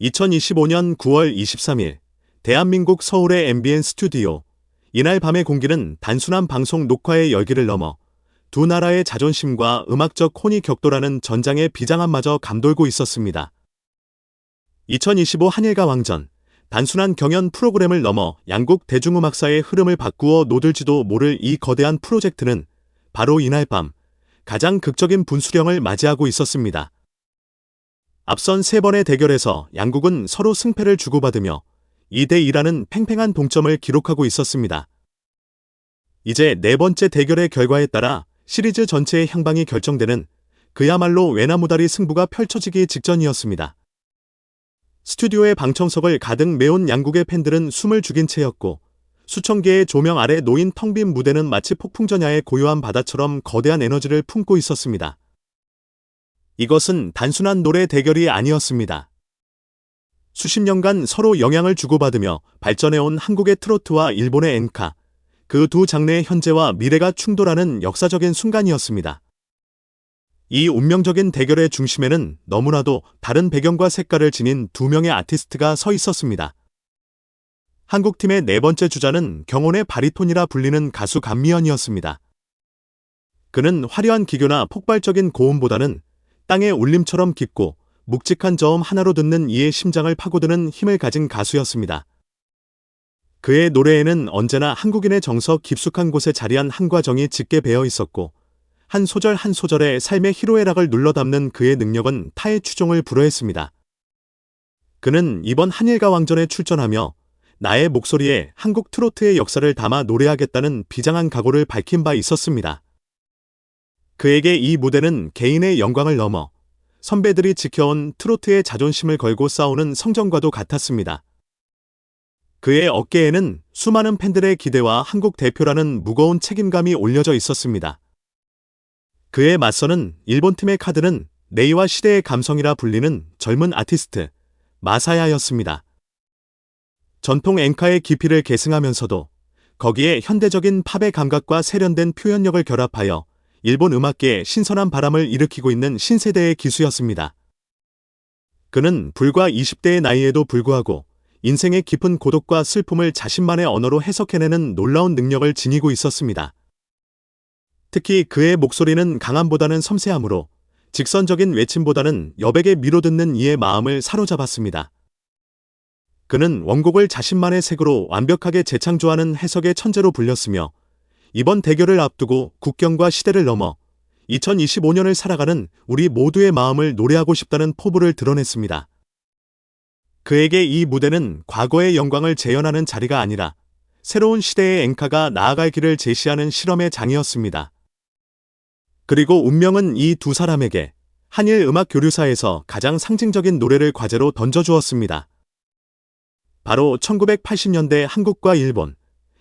2025년 9월 23일 대한민국 서울의 MBN 스튜디오 이날 밤의 공기는 단순한 방송 녹화의 열기를 넘어 두 나라의 자존심과 음악적 혼이 격돌하는 전장의 비장함마저 감돌고 있었습니다. 2025 한일가 왕전 단순한 경연 프로그램을 넘어 양국 대중음악사의 흐름을 바꾸어 노들지도 모를 이 거대한 프로젝트는 바로 이날 밤 가장 극적인 분수령을 맞이하고 있었습니다. 앞선 세 번의 대결에서 양국은 서로 승패를 주고받으며 2대2라는 팽팽한 동점을 기록하고 있었습니다. 이제 네 번째 대결의 결과에 따라 시리즈 전체의 향방이 결정되는 그야말로 외나무다리 승부가 펼쳐지기 직전이었습니다. 스튜디오의 방청석을 가득 메운 양국의 팬들은 숨을 죽인 채였고 수천 개의 조명 아래 놓인 텅 빈 무대는 마치 폭풍전야의 고요한 바다처럼 거대한 에너지를 품고 있었습니다. 이것은 단순한 노래 대결이 아니었습니다. 수십 년간 서로 영향을 주고받으며 발전해온 한국의 트로트와 일본의 엔카, 그 두 장르의 현재와 미래가 충돌하는 역사적인 순간이었습니다. 이 운명적인 대결의 중심에는 너무나도 다른 배경과 색깔을 지닌 두 명의 아티스트가 서 있었습니다. 한국팀의 네 번째 주자는 경혼의 바리톤이라 불리는 가수 감미연이었습니다. 그는 화려한 기교나 폭발적인 고음보다는 땅의 울림처럼 깊고 묵직한 저음 하나로 듣는 이의 심장을 파고드는 힘을 가진 가수였습니다. 그의 노래에는 언제나 한국인의 정서 깊숙한 곳에 자리한 한과정이 짙게 배어 있었고 한 소절 한 소절에 삶의 희로애락을 눌러 담는 그의 능력은 타의 추종을 불허했습니다. 그는 이번 한일가 왕전에 출전하며 나의 목소리에 한국 트로트의 역사를 담아 노래하겠다는 비장한 각오를 밝힌 바 있었습니다. 그에게 이 무대는 개인의 영광을 넘어 선배들이 지켜온 트로트의 자존심을 걸고 싸우는 성전과도 같았습니다. 그의 어깨에는 수많은 팬들의 기대와 한국 대표라는 무거운 책임감이 올려져 있었습니다. 그에 맞서는 일본 팀의 카드는 네이와 시대의 감성이라 불리는 젊은 아티스트 마사야였습니다. 전통 엔카의 깊이를 계승하면서도 거기에 현대적인 팝의 감각과 세련된 표현력을 결합하여 일본 음악계에 신선한 바람을 일으키고 있는 신세대의 기수였습니다. 그는 불과 20대의 나이에도 불구하고 인생의 깊은 고독과 슬픔을 자신만의 언어로 해석해내는 놀라운 능력을 지니고 있었습니다. 특히 그의 목소리는 강함보다는 섬세함으로 직선적인 외침보다는 여백에 미로듣는 이의 마음을 사로잡았습니다. 그는 원곡을 자신만의 색으로 완벽하게 재창조하는 해석의 천재로 불렸으며 이번 대결을 앞두고 국경과 시대를 넘어 2025년을 살아가는 우리 모두의 마음을 노래하고 싶다는 포부를 드러냈습니다. 그에게 이 무대는 과거의 영광을 재현하는 자리가 아니라 새로운 시대의 앵카가 나아갈 길을 제시하는 실험의 장이었습니다. 그리고 운명은 이 두 사람에게 한일 음악 교류사에서 가장 상징적인 노래를 과제로 던져주었습니다. 바로 1980년대 한국과 일본,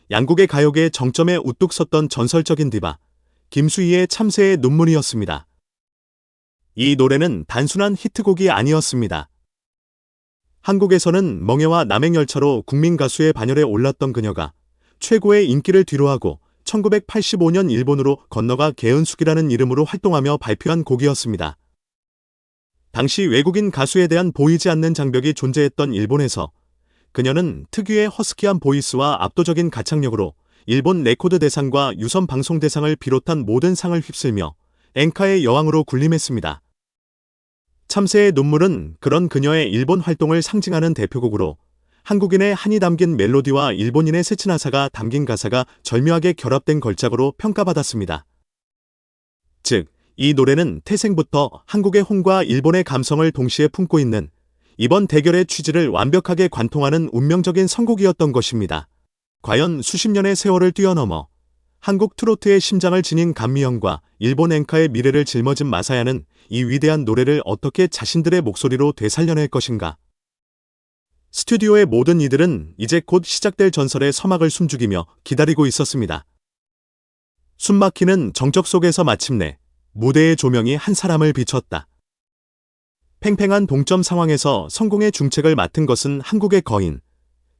양국의 가요계 정점에 우뚝 섰던 전설적인 디바, 김수희의 참새의 눈물이었습니다. 이 노래는 단순한 히트곡이 아니었습니다. 한국에서는 멍해와 남행열차로 국민 가수의 반열에 올랐던 그녀가 최고의 인기를 뒤로하고 1985년 일본으로 건너가 개은숙이라는 이름으로 활동하며 발표한 곡이었습니다. 당시 외국인 가수에 대한 보이지 않는 장벽이 존재했던 일본에서 그녀는 특유의 허스키한 보이스와 압도적인 가창력으로 일본 레코드 대상과 유선 방송 대상을 비롯한 모든 상을 휩쓸며 앵카의 여왕으로 군림했습니다. 참새의 눈물은 그런 그녀의 일본 활동을 상징하는 대표곡으로 한국인의 한이 담긴 멜로디와 일본인의 세츠나사가 담긴 가사가 절묘하게 결합된 걸작으로 평가받았습니다. 즉, 이 노래는 태생부터 한국의 홍과 일본의 감성을 동시에 품고 있는 이번 대결의 취지를 완벽하게 관통하는 운명적인 선곡이었던 것입니다. 과연 수십 년의 세월을 뛰어넘어 한국 트로트의 심장을 지닌 감미영과 일본 앵카의 미래를 짊어진 마사야는 이 위대한 노래를 어떻게 자신들의 목소리로 되살려낼 것인가? 스튜디오의 모든 이들은 이제 곧 시작될 전설의 서막을 숨죽이며 기다리고 있었습니다. 숨막히는 정적 속에서 마침내 무대의 조명이 한 사람을 비췄다. 팽팽한 동점 상황에서 성공의 중책을 맡은 것은 한국의 거인,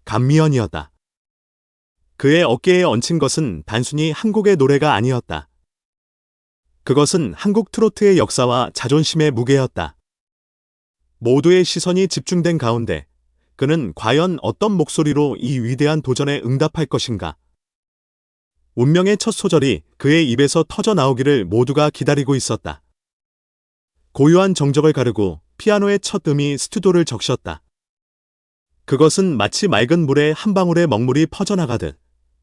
감미연이었다. 그의 어깨에 얹힌 것은 단순히 한국의 노래가 아니었다. 그것은 한국 트로트의 역사와 자존심의 무게였다. 모두의 시선이 집중된 가운데 그는 과연 어떤 목소리로 이 위대한 도전에 응답할 것인가? 운명의 첫 소절이 그의 입에서 터져 나오기를 모두가 기다리고 있었다. 고요한 정적을 가르고 피아노의 첫 음이 스튜디오를 적셨다. 그것은 마치 맑은 물에 한 방울의 먹물이 퍼져나가듯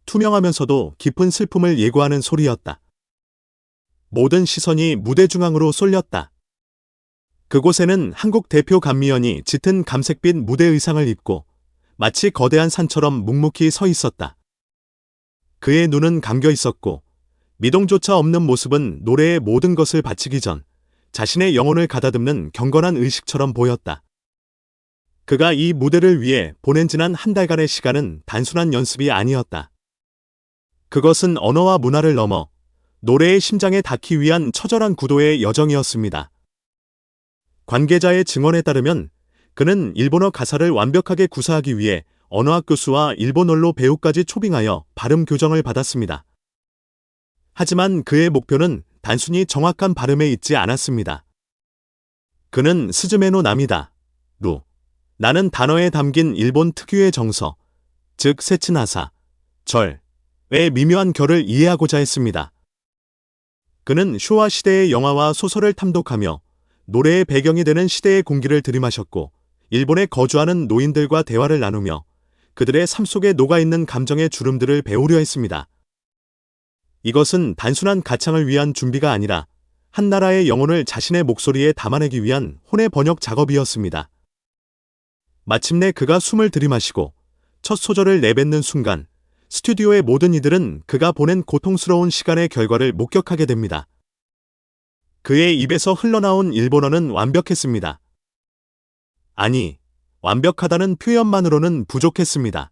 투명하면서도 깊은 슬픔을 예고하는 소리였다. 모든 시선이 무대 중앙으로 쏠렸다. 그곳에는 한국 대표 감미연이 짙은 감색빛 무대 의상을 입고 마치 거대한 산처럼 묵묵히 서 있었다. 그의 눈은 감겨 있었고 미동조차 없는 모습은 노래의 모든 것을 바치기 전 자신의 영혼을 가다듬는 경건한 의식처럼 보였다. 그가 이 무대를 위해 보낸 지난 한 달간의 시간은 단순한 연습이 아니었다. 그것은 언어와 문화를 넘어 노래의 심장에 닿기 위한 처절한 구도의 여정이었습니다. 관계자의 증언에 따르면 그는 일본어 가사를 완벽하게 구사하기 위해 언어학 교수와 일본어로 배우까지 초빙하여 발음 교정을 받았습니다. 하지만 그의 목표는 단순히 정확한 발음에 있지 않았습니다. 그는 스즈메노 남이다. 루. 나는 단어에 담긴 일본 특유의 정서, 즉 세츠나사, 절, 의 미묘한 결을 이해하고자 했습니다. 그는 쇼와 시대의 영화와 소설을 탐독하며 노래의 배경이 되는 시대의 공기를 들이마셨고 일본에 거주하는 노인들과 대화를 나누며 그들의 삶 속에 녹아있는 감정의 주름들을 배우려 했습니다. 이것은 단순한 가창을 위한 준비가 아니라 한 나라의 영혼을 자신의 목소리에 담아내기 위한 혼의 번역 작업이었습니다. 마침내 그가 숨을 들이마시고 첫 소절을 내뱉는 순간 스튜디오의 모든 이들은 그가 보낸 고통스러운 시간의 결과를 목격하게 됩니다. 그의 입에서 흘러나온 일본어는 완벽했습니다. 아니, 완벽하다는 표현만으로는 부족했습니다.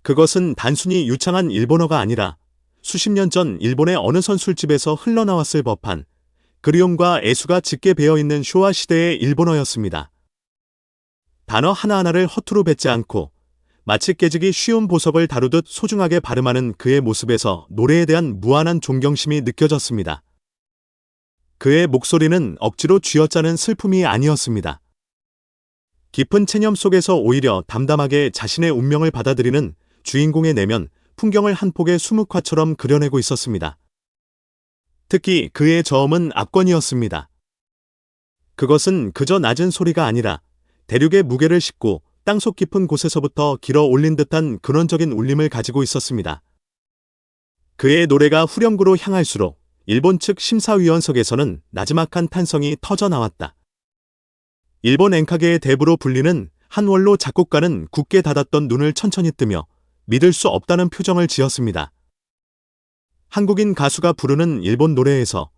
그것은 단순히 유창한 일본어가 아니라 수십 년 전 일본의 어느 선술집에서 흘러나왔을 법한 그리움과 애수가 짙게 배어 있는 쇼와 시대의 일본어였습니다. 단어 하나하나를 허투루 뱉지 않고 마치 깨지기 쉬운 보석을 다루듯 소중하게 발음하는 그의 모습에서 노래에 대한 무한한 존경심이 느껴졌습니다. 그의 목소리는 억지로 쥐어짜는 슬픔이 아니었습니다. 깊은 체념 속에서 오히려 담담하게 자신의 운명을 받아들이는 주인공의 내면, 풍경을 한 폭의 수묵화처럼 그려내고 있었습니다. 특히 그의 저음은 압권이었습니다. 그것은 그저 낮은 소리가 아니라 대륙의 무게를 싣고 땅속 깊은 곳에서부터 길어 올린 듯한 근원적인 울림을 가지고 있었습니다. 그의 노래가 후렴구로 향할수록 일본 측 심사위원석에서는 나지막한 탄성이 터져 나왔다. 일본 엔카계의 대부로 불리는 한원로 작곡가는 굳게 닫았던 눈을 천천히 뜨며 믿을 수 없다는 표정을 지었습니다. 한국인 가수가 부르는 일본 노래에서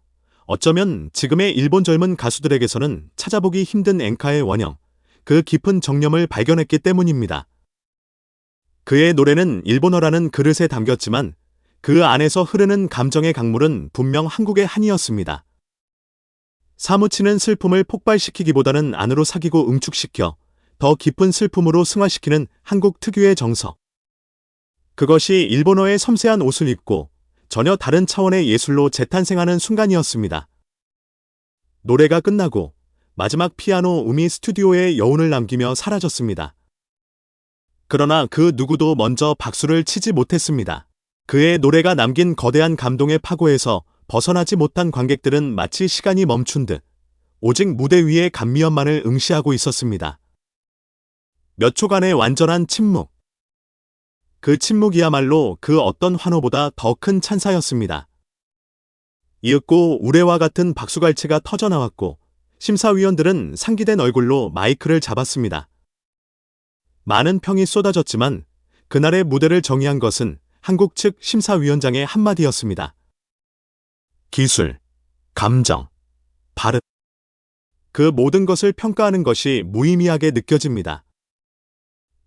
어쩌면 지금의 일본 젊은 가수들에게서는 찾아보기 힘든 엔카의 원형, 그 깊은 정념을 발견했기 때문입니다. 그의 노래는 일본어라는 그릇에 담겼지만 그 안에서 흐르는 감정의 강물은 분명 한국의 한이었습니다. 사무치는 슬픔을 폭발시키기보다는 안으로 사귀고 응축시켜 더 깊은 슬픔으로 승화시키는 한국 특유의 정서. 그것이 일본어의 섬세한 옷을 입고 전혀 다른 차원의 예술로 재탄생하는 순간이었습니다. 노래가 끝나고 마지막 피아노 음이 스튜디오에 여운을 남기며 사라졌습니다. 그러나 그 누구도 먼저 박수를 치지 못했습니다. 그의 노래가 남긴 거대한 감동의 파고에서 벗어나지 못한 관객들은 마치 시간이 멈춘 듯 오직 무대 위의 감미연만을 응시하고 있었습니다. 몇 초간의 완전한 침묵. 그 침묵이야말로 그 어떤 환호보다 더 큰 찬사였습니다. 이윽고 우레와 같은 박수갈채가 터져나왔고 심사위원들은 상기된 얼굴로 마이크를 잡았습니다. 많은 평이 쏟아졌지만 그날의 무대를 정의한 것은 한국 측 심사위원장의 한마디였습니다. 기술, 감정, 발음. 그 모든 것을 평가하는 것이 무의미하게 느껴집니다.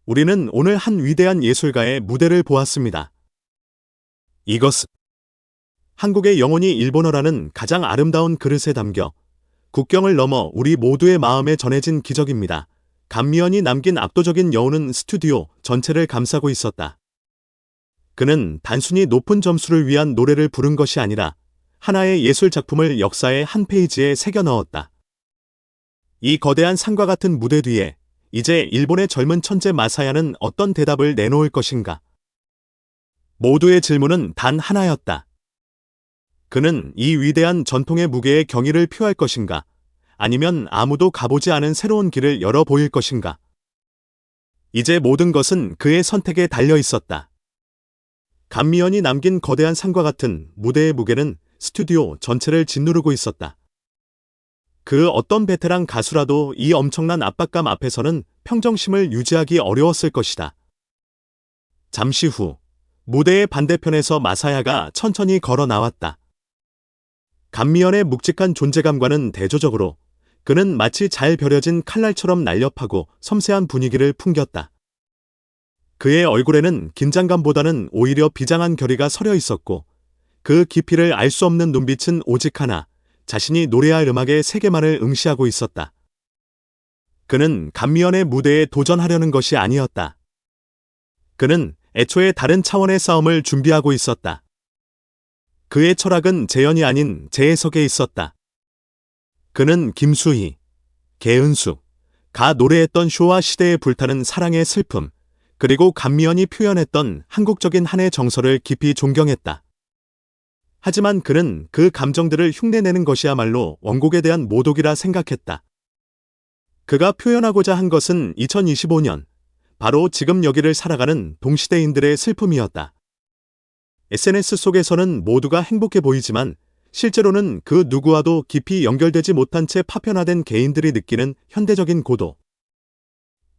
우리는 오늘 한 위대한 예술가의 무대를 보았습니다. 이것은 한국의 영혼이 일본어라는 가장 아름다운 그릇에 담겨 국경을 넘어 우리 모두의 마음에 전해진 기적입니다. 감미연이 남긴 압도적인 여운은 스튜디오 전체를 감싸고 있었다. 그는 단순히 높은 점수를 위한 노래를 부른 것이 아니라 하나의 예술 작품을 역사의 한 페이지에 새겨 넣었다. 이 거대한 산과 같은 무대 뒤에 이제 일본의 젊은 천재 마사야는 어떤 대답을 내놓을 것인가? 모두의 질문은 단 하나였다. 그는 이 위대한 전통의 무게에 경의를 표할 것인가? 아니면 아무도 가보지 않은 새로운 길을 열어 보일 것인가? 이제 모든 것은 그의 선택에 달려 있었다. 감미연이 남긴 거대한 산과 같은 무대의 무게는 스튜디오 전체를 짓누르고 있었다. 그 어떤 베테랑 가수라도 이 엄청난 압박감 앞에서는 평정심을 유지하기 어려웠을 것이다. 잠시 후 무대의 반대편에서 마사야가 천천히 걸어 나왔다. 감미연의 묵직한 존재감과는 대조적으로 그는 마치 잘 벼려진 칼날처럼 날렵하고 섬세한 분위기를 풍겼다. 그의 얼굴에는 긴장감보다는 오히려 비장한 결의가 서려 있었고 그 깊이를 알 수 없는 눈빛은 오직 하나, 자신이 노래할 음악의 세계만을 응시하고 있었다. 그는 감미연의 무대에 도전하려는 것이 아니었다. 그는 애초에 다른 차원의 싸움을 준비하고 있었다. 그의 철학은 재현이 아닌 재해석에 있었다. 그는 김수희, 개은수, 가 노래했던 쇼와 시대에 불타는 사랑의 슬픔, 그리고 감미연이 표현했던 한국적인 한의 정서를 깊이 존경했다. 하지만 그는 그 감정들을 흉내내는 것이야말로 원곡에 대한 모독이라 생각했다. 그가 표현하고자 한 것은 2025년, 바로 지금 여기를 살아가는 동시대인들의 슬픔이었다. SNS 속에서는 모두가 행복해 보이지만 실제로는 그 누구와도 깊이 연결되지 못한 채 파편화된 개인들이 느끼는 현대적인 고도.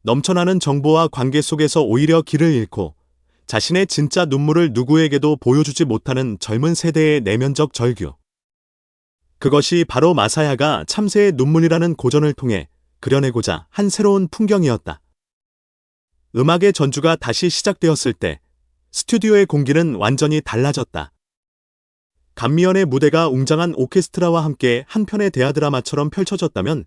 넘쳐나는 정보와 관계 속에서 오히려 길을 잃고 자신의 진짜 눈물을 누구에게도 보여주지 못하는 젊은 세대의 내면적 절규. 그것이 바로 마사야가 참새의 눈물이라는 고전을 통해 그려내고자 한 새로운 풍경이었다. 음악의 전주가 다시 시작되었을 때 스튜디오의 공기는 완전히 달라졌다. 감미연의 무대가 웅장한 오케스트라와 함께 한 편의 대하드라마처럼 펼쳐졌다면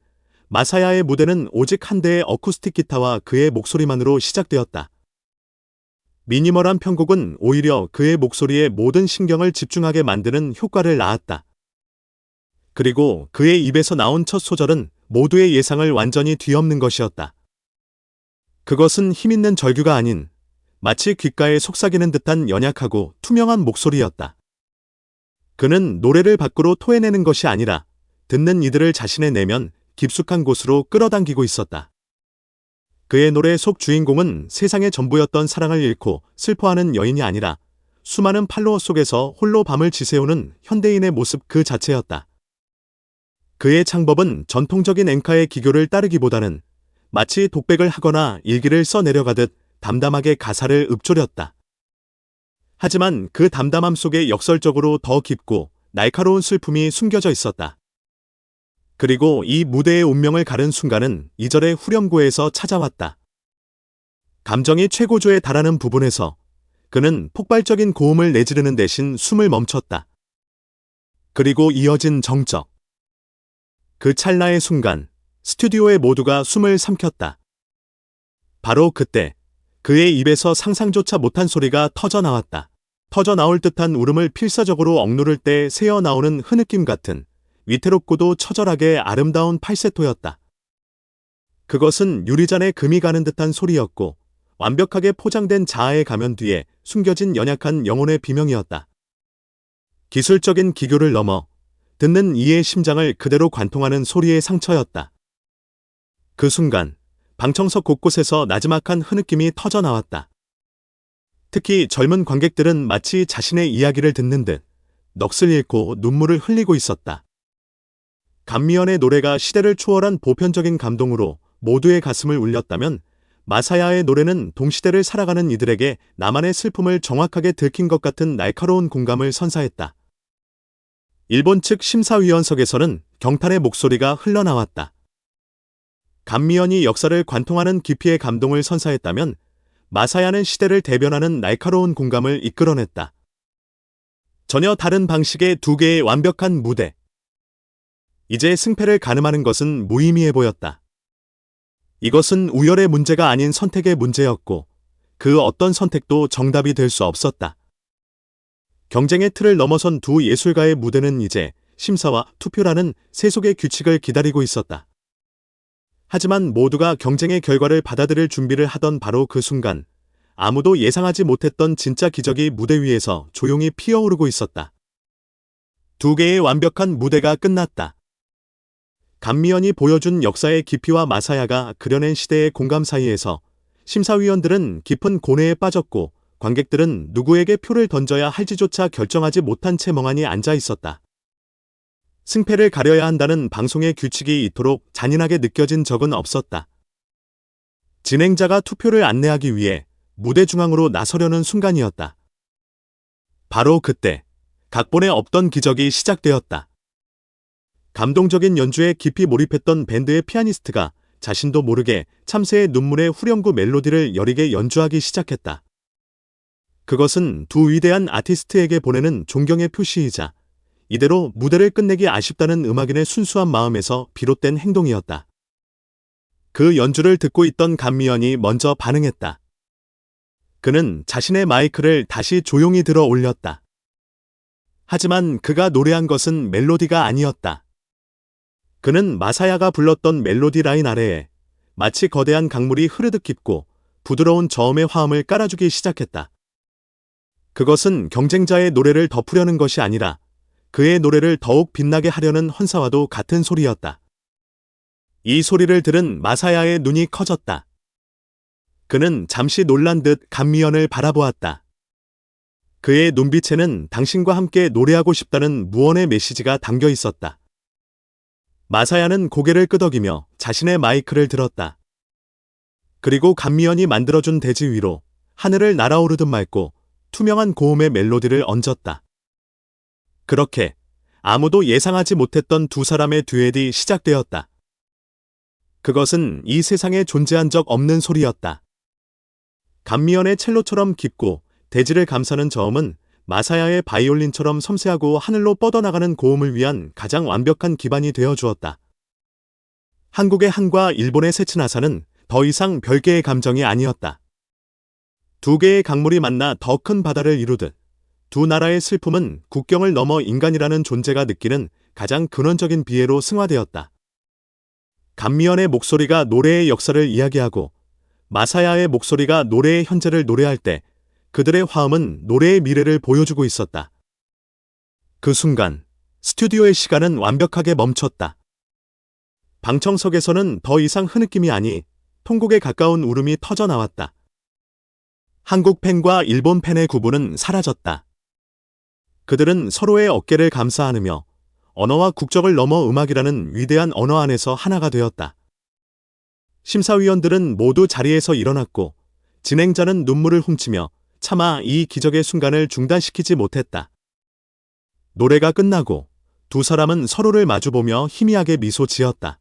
마사야의 무대는 오직 한 대의 어쿠스틱 기타와 그의 목소리만으로 시작되었다. 미니멀한 편곡은 오히려 그의 목소리에 모든 신경을 집중하게 만드는 효과를 낳았다. 그리고 그의 입에서 나온 첫 소절은 모두의 예상을 완전히 뒤엎는 것이었다. 그것은 힘있는 절규가 아닌 마치 귓가에 속삭이는 듯한 연약하고 투명한 목소리였다. 그는 노래를 밖으로 토해내는 것이 아니라 듣는 이들을 자신의 내면 깊숙한 곳으로 끌어당기고 있었다. 그의 노래 속 주인공은 세상의 전부였던 사랑을 잃고 슬퍼하는 여인이 아니라 수많은 팔로워 속에서 홀로 밤을 지새우는 현대인의 모습 그 자체였다. 그의 창법은 전통적인 앵카의 기교를 따르기보다는 마치 독백을 하거나 일기를 써 내려가듯 담담하게 가사를 읊조렸다. 하지만 그 담담함 속에 역설적으로 더 깊고 날카로운 슬픔이 숨겨져 있었다. 그리고 이 무대의 운명을 가른 순간은 이절의 후렴구에서 찾아왔다. 감정이 최고조에 달하는 부분에서 그는 폭발적인 고음을 내지르는 대신 숨을 멈췄다. 그리고 이어진 정적. 그 찰나의 순간, 스튜디오의 모두가 숨을 삼켰다. 바로 그때 그의 입에서 상상조차 못한 소리가 터져 나왔다. 터져 나올 듯한 울음을 필사적으로 억누를 때 새어 나오는 흐느낌 같은 위태롭고도 처절하게 아름다운 팔세토였다. 그것은 유리잔에 금이 가는 듯한 소리였고 완벽하게 포장된 자아의 가면 뒤에 숨겨진 연약한 영혼의 비명이었다. 기술적인 기교를 넘어 듣는 이의 심장을 그대로 관통하는 소리의 상처였다. 그 순간 방청석 곳곳에서 나지막한 흐느낌이 터져 나왔다. 특히 젊은 관객들은 마치 자신의 이야기를 듣는 듯 넋을 잃고 눈물을 흘리고 있었다. 감미연의 노래가 시대를 초월한 보편적인 감동으로 모두의 가슴을 울렸다면 마사야의 노래는 동시대를 살아가는 이들에게 나만의 슬픔을 정확하게 들킨 것 같은 날카로운 공감을 선사했다. 일본 측 심사위원석에서는 경탄의 목소리가 흘러나왔다. 감미연이 역사를 관통하는 깊이의 감동을 선사했다면 마사야는 시대를 대변하는 날카로운 공감을 이끌어냈다. 전혀 다른 방식의 두 개의 완벽한 무대. 이제 승패를 가늠하는 것은 무의미해 보였다. 이것은 우열의 문제가 아닌 선택의 문제였고 그 어떤 선택도 정답이 될 수 없었다. 경쟁의 틀을 넘어선 두 예술가의 무대는 이제 심사와 투표라는 세속의 규칙을 기다리고 있었다. 하지만 모두가 경쟁의 결과를 받아들일 준비를 하던 바로 그 순간 아무도 예상하지 못했던 진짜 기적이 무대 위에서 조용히 피어오르고 있었다. 두 개의 완벽한 무대가 끝났다. 감미연이 보여준 역사의 깊이와 마사야가 그려낸 시대의 공감 사이에서 심사위원들은 깊은 고뇌에 빠졌고 관객들은 누구에게 표를 던져야 할지조차 결정하지 못한 채 멍하니 앉아 있었다. 승패를 가려야 한다는 방송의 규칙이 이토록 잔인하게 느껴진 적은 없었다. 진행자가 투표를 안내하기 위해 무대 중앙으로 나서려는 순간이었다. 바로 그때 각본에 없던 기적이 시작되었다. 감동적인 연주에 깊이 몰입했던 밴드의 피아니스트가 자신도 모르게 참새의 눈물의 후렴구 멜로디를 여리게 연주하기 시작했다. 그것은 두 위대한 아티스트에게 보내는 존경의 표시이자 이대로 무대를 끝내기 아쉽다는 음악인의 순수한 마음에서 비롯된 행동이었다. 그 연주를 듣고 있던 감미연이 먼저 반응했다. 그는 자신의 마이크를 다시 조용히 들어 올렸다. 하지만 그가 노래한 것은 멜로디가 아니었다. 그는 마사야가 불렀던 멜로디 라인 아래에 마치 거대한 강물이 흐르듯 깊고 부드러운 저음의 화음을 깔아주기 시작했다. 그것은 경쟁자의 노래를 덮으려는 것이 아니라 그의 노래를 더욱 빛나게 하려는 헌사와도 같은 소리였다. 이 소리를 들은 마사야의 눈이 커졌다. 그는 잠시 놀란 듯 감미연을 바라보았다. 그의 눈빛에는 당신과 함께 노래하고 싶다는 무언의 메시지가 담겨 있었다. 마사야는 고개를 끄덕이며 자신의 마이크를 들었다. 그리고 감미연이 만들어준 대지 위로 하늘을 날아오르듯 맑고 투명한 고음의 멜로디를 얹었다. 그렇게 아무도 예상하지 못했던 두 사람의 듀엣이 시작되었다. 그것은 이 세상에 존재한 적 없는 소리였다. 감미연의 첼로처럼 깊고 대지를 감싸는 저음은 마사야의 바이올린처럼 섬세하고 하늘로 뻗어나가는 고음을 위한 가장 완벽한 기반이 되어 주었다. 한국의 한과 일본의 세츠나사는 더 이상 별개의 감정이 아니었다. 두 개의 강물이 만나 더 큰 바다를 이루듯 두 나라의 슬픔은 국경을 넘어 인간이라는 존재가 느끼는 가장 근원적인 비애로 승화되었다. 감미연의 목소리가 노래의 역사를 이야기하고 마사야의 목소리가 노래의 현재를 노래할 때 그들의 화음은 노래의 미래를 보여주고 있었다. 그 순간 스튜디오의 시간은 완벽하게 멈췄다. 방청석에서는 더 이상 흐느낌이 아니 통곡에 가까운 울음이 터져 나왔다. 한국 팬과 일본 팬의 구분은 사라졌다. 그들은 서로의 어깨를 감싸 안으며 언어와 국적을 넘어 음악이라는 위대한 언어 안에서 하나가 되었다. 심사위원들은 모두 자리에서 일어났고 진행자는 눈물을 훔치며 차마 이 기적의 순간을 중단시키지 못했다. 노래가 끝나고 두 사람은 서로를 마주보며 희미하게 미소 지었다.